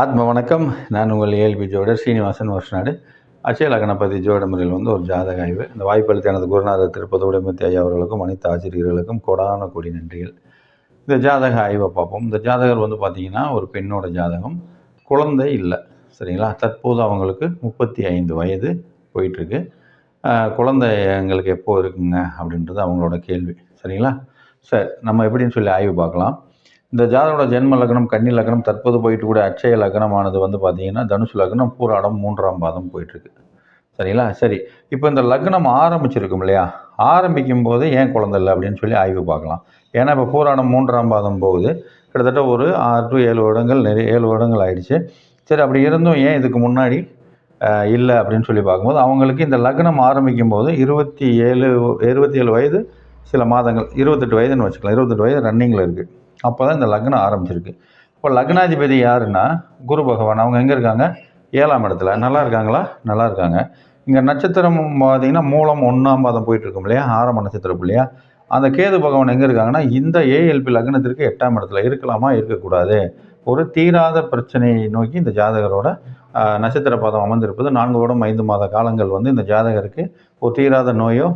ஆத்ம வணக்கம். நான் உங்கள் ஏஎல்பி ஜோடர் ஸ்ரீனிவாசன் வருஷநாடு. அச்சய லக்னபதி ஜோட முறையில் வந்து ஒரு ஜாதக ஆய்வு. இந்த வாய்ப்பளித்த எனது குருநாதர் திருப்பதி உடைமத்தி ஐயா அவர்களுக்கும் அனைத்து ஆசிரியர்களுக்கும் கொடான கொடி நன்றிகள். இந்த ஜாதக ஆய்வை பார்ப்போம். இந்த ஜாதகர் வந்து பார்த்திங்கன்னா ஒரு பெண்ணோட ஜாதகம். குழந்தை இல்லை. சரிங்களா? தற்போது அவங்களுக்கு முப்பத்தி ஐந்து வயது போயிட்டுருக்கு. குழந்தை எங்களுக்கு எப்போ இருக்குங்க? அப்படின்றது அவங்களோட கேள்வி. சரிங்களா? சரி நம்ம எப்படின்னு சொல்லி ஆய்வு பார்க்கலாம். இந்த ஜாதகோட ஜென்ம லக்னம் கன்னி லக்னம் தற்போது போயிட்டு கூட அட்சய லக்னமானது வந்து பார்த்தீங்கன்னா தனுசு லக்னம் பூராடம் மூன்றாம் பாதம் போயிட்டுருக்கு. சரிங்களா? சரி. இப்போ இந்த லக்னம் ஆரம்பிச்சிருக்கும் இல்லையா? ஆரம்பிக்கும் போது ஏன் குழந்தை இல்லை அப்படின்னு சொல்லி ஆய்வு பார்க்கலாம். ஏன்னா இப்போ பூராடம் மூன்றாம் பாதம் போகுது. கிட்டத்தட்ட ஒரு ஆறு டு ஏழு வருடங்கள் நிறைய ஏழு வருடங்கள் ஆயிடுச்சு. சரி அப்படி இருந்தும் ஏன் இதுக்கு முன்னாடி இல்லை அப்படின்னு சொல்லி பார்க்கும்போது அவங்களுக்கு இந்த லக்னம் ஆரம்பிக்கும் போது இருபத்தி ஏழு இருபத்தி ஏழு வயது சில மாதங்கள் இருபத்தெட்டு வயதுன்னு வச்சுக்கலாம். இருபத்தெட்டு வயது ரன்னிங்கில் இருக்குது அப்போ தான் இந்த லக்னம் ஆரம்பிச்சிருக்கு. இப்போ லக்னாதிபதி யாருன்னா குரு பகவான். அவங்க எங்கே இருக்காங்க? ஏழாம் இடத்துல. நல்லா இருக்காங்களா? நல்லா இருக்காங்க. இங்கே நட்சத்திரம் பார்த்தீங்கன்னா மூலம் ஒன்றாம் பாதம் போயிட்டுருக்கும் இல்லையா? ஆரம்ப நட்சத்திரம் இல்லையா? அந்த கேது பகவான் எங்கே இருக்காங்கன்னா இந்த ஏஎல்பி லக்னத்திற்கு எட்டாம் இடத்துல இருக்கலாமா? இருக்கக்கூடாது. ஒரு தீராத பிரச்சனையை நோக்கி இந்த ஜாதகரோட நட்சத்திர பாதம் அமர்ந்திருப்பது நான்கு வருடம் ஐந்து மாத காலங்கள் வந்து இந்த ஜாதகருக்கு ஒரு தீராத நோயோ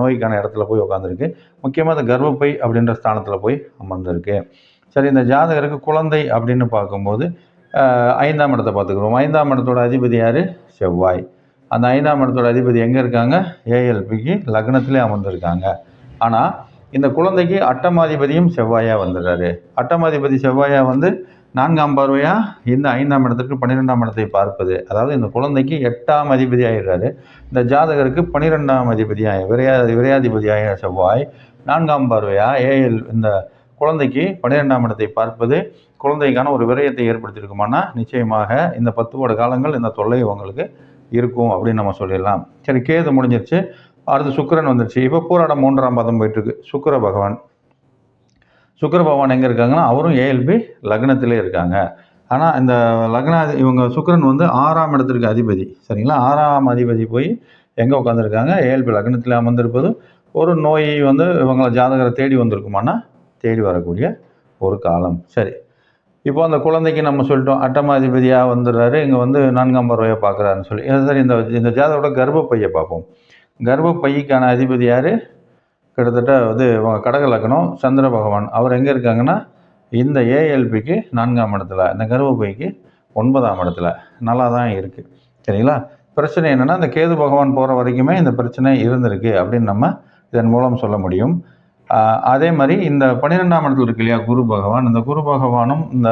நோய்க்கான இடத்துல போய் உட்காந்துருக்கு முக்கியமாக இந்த கர்ப்பப்பை அப்படின்ற ஸ்தானத்தில் போய் அமர்ந்திருக்கு. சரி இந்த ஜாதகருக்கு குழந்தை அப்படின்னு பார்க்கும்போது ஐந்தாம் இடத்தை பார்த்துக்குறோம். ஐந்தாம் இடத்தோட அதிபதி யார்? செவ்வாய். அந்த ஐந்தாம் இடத்தோட அதிபதி எங்கே இருக்காங்க? ஏஎல்பிக்கு லக்னத்திலே அமர்ந்திருக்காங்க. ஆனால் இந்த குழந்தைக்கு அட்டமாதிபதியும் செவ்வாயாக வந்துடுறாரு. அட்டமாதிபதி செவ்வாயாக வந்து நான்காம் பார்வையா? இந்த ஐந்தாம் இடத்திற்கு பன்னிரெண்டாம் இடத்தை பார்ப்பது. அதாவது இந்த குழந்தைக்கு எட்டாம் அதிபதி ஆயிடுறாரு இந்த ஜாதகருக்கு பன்னிரெண்டாம் அதிபதியாய விரையா விரையாதிபதியாய செவ்வாய் நான்காம் பார்வையா? ஏஎல் இந்த குழந்தைக்கு பன்னிரெண்டாம் இடத்தை பார்ப்பது குழந்தைக்கான ஒரு விரயத்தை ஏற்படுத்தியிருக்குமானா? நிச்சயமாக இந்த பத்து வருட காலங்கள் இந்த தொல்லை உங்களுக்கு இருக்கும் அப்படின்னு நம்ம சொல்லிடலாம். சரி கேது முடிஞ்சிருச்சு. அடுத்து சுக்கிரன் வந்துருச்சு. இப்போ பூராடம் மூன்றாம் பதம் போயிட்டுருக்கு. சுக்கிர பகவான். சுக்கர பகவான் எங்கே இருக்காங்கன்னா அவரும் ஏஎல்பி லக்னத்திலே இருக்காங்க. ஆனால் இந்த லக்ன இவங்க சுக்கரன் வந்து ஆறாம் இடத்திற்கு அதிபதி. சரிங்களா? ஆறாம் அதிபதி போய் எங்கே உட்காந்துருக்காங்க ஏஎல்பி லக்னத்தில் அமர்ந்திருப்பது ஒரு நோய் வந்து இவங்கள ஜாதகரை தேடி வந்திருக்குமானா தேடி வரக்கூடிய ஒரு காலம். சரி. இப்போ அந்த குழந்தைக்கு நம்ம சொல்லிட்டோம் அட்டமாதிபதியாக வந்துடுறாரு. இங்கே வந்து நான்காம் பறவையை பார்க்குறாருன்னு சொல்லி. சரி இந்த இந்த ஜாதகோட கர்ப்பப்பையை பார்ப்போம். கர்ப்பப்பைக்கான அதிபதி யார்? கிட்டத்தட்ட வந்து இவங்க கடக லக்னம் சந்திர பகவான் அவர் எங்கே இருக்காங்கன்னா இந்த ஏஎல்பிக்கு நான்காம் இடத்துல இந்த கர்ப்பப்பைக்கு ஒன்பதாம் இடத்துல. நல்லா தான் இருக்குது சரிங்களா? பிரச்சனை என்னென்னா இந்த கேது பகவான் போகிற வரைக்குமே இந்த பிரச்சனை இருந்திருக்கு அப்படின்னு நம்ம இதன் மூலம் சொல்ல முடியும். அதே மாதிரி இந்த பன்னிரெண்டாம் இடத்துல இருக்கு இல்லையா குரு பகவான். இந்த குரு பகவானும் இந்த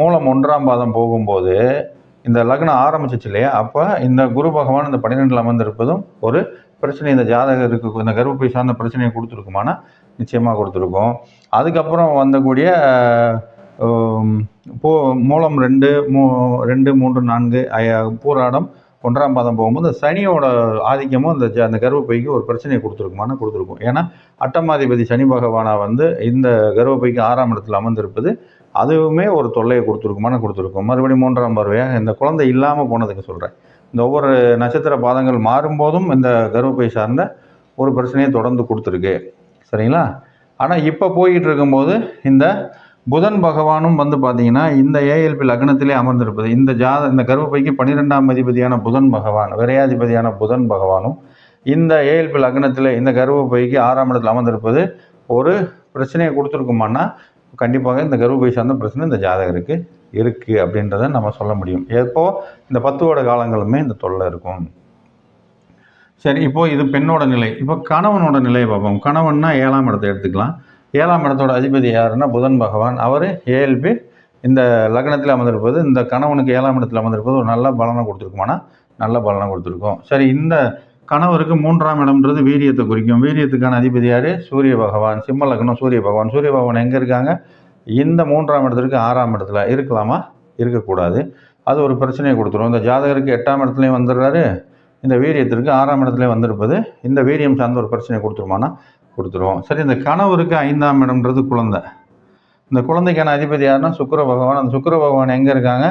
மூலம் ஒன்றாம் பாதம் போகும்போது இந்த லக்னம் ஆரம்பிச்சிச்சு இல்லையா? அப்போ இந்த குரு பகவான் இந்த பன்னிரெண்டில் அமர்ந்திருப்பதும் ஒரு பிரச்சனை இந்த ஜாதகருக்கு இந்த கர்ப்பப்பை சார்ந்த பிரச்சனையை கொடுத்துருக்குமானா நிச்சயமாக கொடுத்துருக்கோம். அதுக்கப்புறம் வந்தக்கூடிய போ மூலம் ரெண்டு மூ ரெண்டு மூன்று நான்கு பூராடம் ஒன்றாம் பாதம் போகும்போது சனியோட ஆதிக்கமும் இந்த அந்த கர்ப்பப்பைக்கு ஒரு பிரச்சனையை கொடுத்துருக்குமான்னு கொடுத்துருக்கும். ஏன்னா அட்டமாதிபதி சனி பகவானா வந்து இந்த கர்ப்பப்பைக்கு ஆறாம் இடத்துல அமர்ந்திருப்பது அதுவுமே ஒரு தொல்லையை கொடுத்துருக்குமான்னு கொடுத்துருக்கும். மறுபடியும் மூன்றாம் பார்வையாக இந்த குழந்தை இல்லாமல் போனதுக்கு சொல்கிறேன் இந்த ஒவ்வொரு நட்சத்திர பாதங்கள் மாறும்போதும் இந்த கர்ப்பப்பை சார்ந்த ஒரு பிரச்சனையை தொடர்ந்து கொடுத்துருக்கு. சரிங்களா? ஆனால் இப்போ போய்கிட்டு இருக்கும்போது இந்த புதன் பகவானும் வந்து பார்த்தீங்கன்னா இந்த ஏஎல்பி லக்னத்திலே அமர்ந்திருப்பது இந்த ஜாத இந்த கர்ப்பப்பைக்கு பன்னிரெண்டாம் அதிபதியான புதன் பகவான் விரையாதிபதியான புதன் பகவானும் இந்த ஏஎல்பி லக்னத்தில் இந்த கர்ப்பப்பைக்கு ஆறாம் இடத்தில் அமர்ந்திருப்பது ஒரு பிரச்சனையை கொடுத்துருக்குமானா கண்டிப்பாக இந்த கர்ப்பப்பை சார்ந்த பிரச்சனை இந்த ஜாதகருக்கு இருக்குது அப்படின்றத நம்ம சொல்ல முடியும். எப்போ? இந்த பத்து வருட காலங்களுமே இந்த தொல்லை இருக்கும். சரி இப்போது இது பெண்ணோட நிலை. இப்போ கணவனோட நிலையை பார்ப்போம். கணவன்னா ஏழாம் இடத்தை எடுத்துக்கலாம். ஏழாம் இடத்தோட அதிபதி யாருன்னா புதன் பகவான். அவர் ஏஎல்பி. இந்த லக்னத்தில் அமர்ந்திருப்பது இந்த கணவனுக்கு ஏழாம் இடத்தில் அமர்ந்திருப்பது ஒரு நல்ல பலனை கொடுத்துருக்குமானா? நல்ல பலனை கொடுத்துருக்கோம். சரி இந்த கணவருக்கு மூன்றாம் இடம்ன்றது வீரியத்தை குறிக்கும். வீரியத்துக்கான அதிபதி யார்? சூரிய பகவான். சிம்ம லக்னம் சூரிய பகவான். சூரிய பகவான் எங்கே இருக்காங்க? இந்த மூன்றாம் இடத்திற்கு ஆறாம் இடத்துல இருக்கலாமா? இருக்கக்கூடாது. அது ஒரு பிரச்சனையை கொடுத்துரும். இந்த ஜாதகருக்கு எட்டாம் இடத்துலையும் வந்துடுறாரு இந்த வீரியத்திற்கு ஆறாம் இடத்துலையும் வந்திருப்பது இந்த வீரியம் சார்ந்த ஒரு பிரச்சனையை கொடுத்துருமானா? கொடுத்துருவோம் சரி இந்த கணவருக்கு ஐந்தாம் இடம்ன்றது குழந்தை. இந்த குழந்தைக்கான அதிபதி யாருன்னா சுக்கர பகவான். அந்த சுக்கர பகவான் எங்கே இருக்காங்க?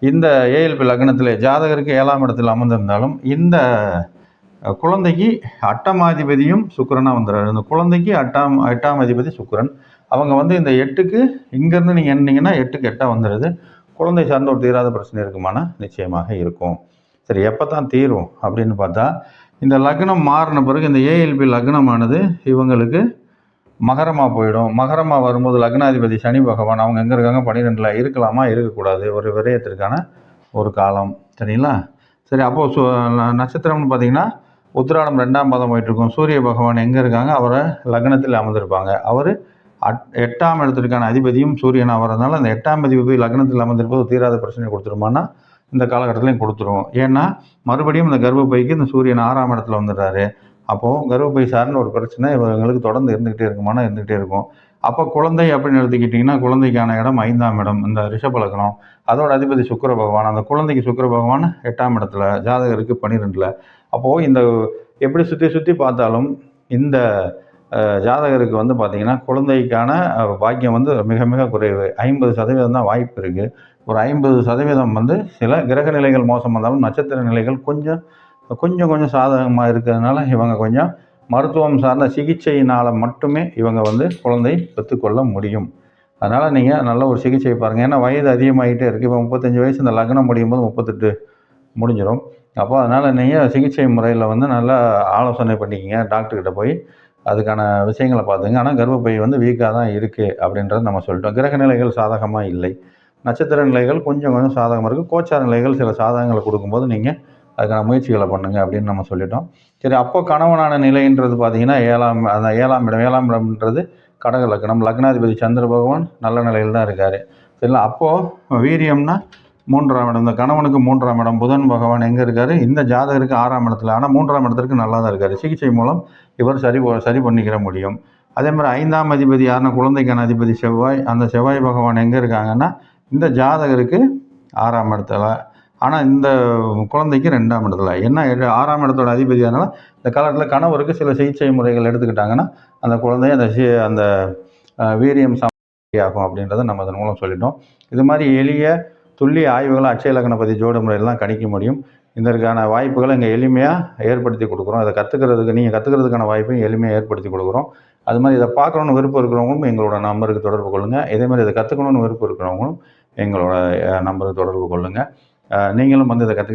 இந்த ஏஎல்பி லக்னத்தில் ஜாதகருக்கு ஏழாம் இடத்தில் அமர்ந்திருந்தாலும் இந்த குழந்தைக்கு அட்டமாதிபதியும் சுக்கரனாக வந்துடுறாரு. இந்த குழந்தைக்கு அட்டாம் எட்டாம் அதிபதி சுக்கரன். அவங்க வந்து இந்த எட்டுக்கு இங்கேருந்து நீங்கள் எண்ணிங்கன்னா எட்டுக்கு எட்டாக வந்துடுது குழந்தை சார்ந்த ஒரு தீராத பிரச்சனை இருக்குமானா நிச்சயமாக இருக்கும். சரி எப்போ தான் தீரும் அப்படின்னு பார்த்தா இந்த லக்னம் மாறின பிறகு இந்த ஏஎல்பி லக்னமானது இவங்களுக்கு மகரமாக போயிடும். மகரமாக வரும்போது லக்னாதிபதி சனி பகவான் அவங்க எங்கே இருக்காங்க? பன்னிரெண்டில் இருக்கலாமா? இருக்கக்கூடாது. ஒரு விரயத்திற்கான ஒரு காலம். சரிங்களா? சரி அப்போது சு ந- நட்சத்திரம்னு பார்த்தீங்கன்னா உத்திராடம் ரெண்டாம் பாதம் போயிட்டுருக்கோம் சூரிய பகவான் எங்கே இருக்காங்க? அவரை லக்னத்தில் அமர்ந்திருப்பாங்க. அவர் அட் எட்டாம் இடத்திற்கான அதிபதியும் சூரியனாக வரதுனால அந்த எட்டாம் அதிபதி போய் லக்னத்தில் அமர்ந்திருப்பது தீராத பிரச்சனை கொடுத்துருமான்னா இந்த காலகட்டத்திலையும் கொடுத்துருவோம். ஏன்னா மறுபடியும் இந்த கர்ப்பப்பைக்கு இந்த சூரியன் ஆறாம் இடத்துல வந்துடுறாரு. அப்போது கர்ப்பப்பை சார்ந்த ஒரு பிரச்சனை இவங்களுக்கு தொடர்ந்து இருந்துக்கிட்டே இருக்குமானா இருந்துக்கிட்டே இருக்கும். அப்போ குழந்தை அப்படின்னு எடுத்துக்கிட்டிங்கன்னா குழந்தைக்கான இடம் ஐந்தாம் இடம் இந்த ரிஷபலக்கணம் அதோட அதிபதி சுக்கிர பகவான். அந்த குழந்தைக்கு சுக்கிர பகவான் எட்டாம் இடத்துல ஜாதகருக்கு பன்னிரெண்டில். அப்போது இந்த எப்படி சுற்றி சுற்றி பார்த்தாலும் இந்த ஜாதகருக்கு வந்து பார்த்திங்கன்னா குழந்தைக்கான பாக்கியம் வந்து மிக மிக குறைவு. ஐம்பது சதவீதம் தான் வாய்ப்பு இருக்குது ஒரு ஐம்பது சதவீதம் வந்து சில கிரக நிலைகள் மோசம் வந்தாலும் நட்சத்திர நிலைகள் கொஞ்சம் கொஞ்சம் கொஞ்சம் சாதகமாக இருக்கிறதுனால இவங்க கொஞ்சம் மருத்துவம் சார்ந்த சிகிச்சையினால் மட்டுமே இவங்க வந்து குழந்தை பெற்றுக்கொள்ள முடியும். அதனால் நீங்கள் நல்ல ஒரு சிகிச்சை பாருங்கள் ஏன்னா வயது அதிகமாகிட்டே இருக்குது இப்போ முப்பத்தஞ்சு வயசு இந்த லக்னம் முடியும் போது முப்பத்தெட்டு முடிஞ்சிடும் அப்போ அதனால் நீங்கள் சிகிச்சை முறையில் வந்து நல்லா ஆலோசனை பண்ணிக்கிங்க. டாக்டர்கிட்ட போய் அதுக்கான விஷயங்களை பார்த்துங்க. ஆனால் கர்ப்பப்பை வந்து வீக்காக தான் இருக்குது அப்படின்றத நம்ம சொல்லிட்டோம். கிரக நிலைகள் சாதகமாக இல்லை. நட்சத்திர நிலைகள் கொஞ்சம் கொஞ்சம் சாதகமாக இருக்குது கோச்சார நிலைகள் சில சாதகங்களை கொடுக்கும்போது நீங்கள் அதுக்கான முயற்சிகளை பண்ணுங்க அப்படின்னு நம்ம சொல்லிட்டோம். சரி அப்போ கணவனான நிலைன்றது பார்த்தீங்கன்னா ஏழாம் அந்த ஏழாம் இடம் ஏழாம் இடம்ன்றது கடக லக்னம் லக்னாதிபதி சந்திர பகவான் நல்ல நிலையில் தான் இருக்கார். சரிங்களா? அப்போது வீரியம்னா மூன்றாம் இடம். இந்த கணவனுக்கு மூன்றாம் இடம். புதன் பகவான் எங்கே இருக்கார்? இந்த ஜாதகருக்கு ஆறாம் இடத்துல. ஆனால் மூன்றாம் இடத்திற்கு நல்லா தான் இருக்கார். சிகிச்சை மூலம் இவர் சரி சரி பண்ணிக்கிற முடியும். அதே மாதிரி ஐந்தாம் அதிபதி யாருன்னா குழந்தைக்கான அதிபதி செவ்வாய் அந்த செவ்வாய் பகவான் எங்கே இருக்காங்கன்னா இந்த ஜாதகருக்கு ஆறாம் இடத்துல. ஆனால் இந்த குழந்தைக்கு ரெண்டாம் இடத்துல. என்ன ஆறாம் இடத்தோட அதிபதி அதனால் இந்த காலத்தில் கணவருக்கு சில சிகிச்சை முறைகள் எடுத்துக்கிட்டாங்கன்னா அந்த குழந்தை அந்த சி அந்த வீரியம் ஆகும் அப்படின்றத நம்ம அதன் மூலம் சொல்லிட்டோம். இது மாதிரி எளிய துல்லிய ஆய்வுகளை அட்சய லக்னபதி ஜோட முறையெல்லாம் கணிக்க முடியும். இதற்கான வாய்ப்புகளை இங்கே எளிமையாக ஏற்படுத்தி கொடுக்குறோம். இதை கற்றுக்கிறதுக்கு நீங்கள் கற்றுக்கிறதுக்கான வாய்ப்பையும் எளிமையாக ஏற்படுத்தி கொடுக்குறோம். அது மாதிரி இதை பார்க்கணுன்னு விருப்பம் இருக்கிறவங்களும் எங்களோட நம்பருக்கு தொடர்பு கொள்ளுங்கள் இதே மாதிரி இதை கற்றுக்கணுன்னு விருப்பம் இருக்கிறவங்களும் எங்களோட நம்பருக்கு தொடர்பு கொள்ளுங்கள் நீங்களும் வந்து இதை கற்றுக்க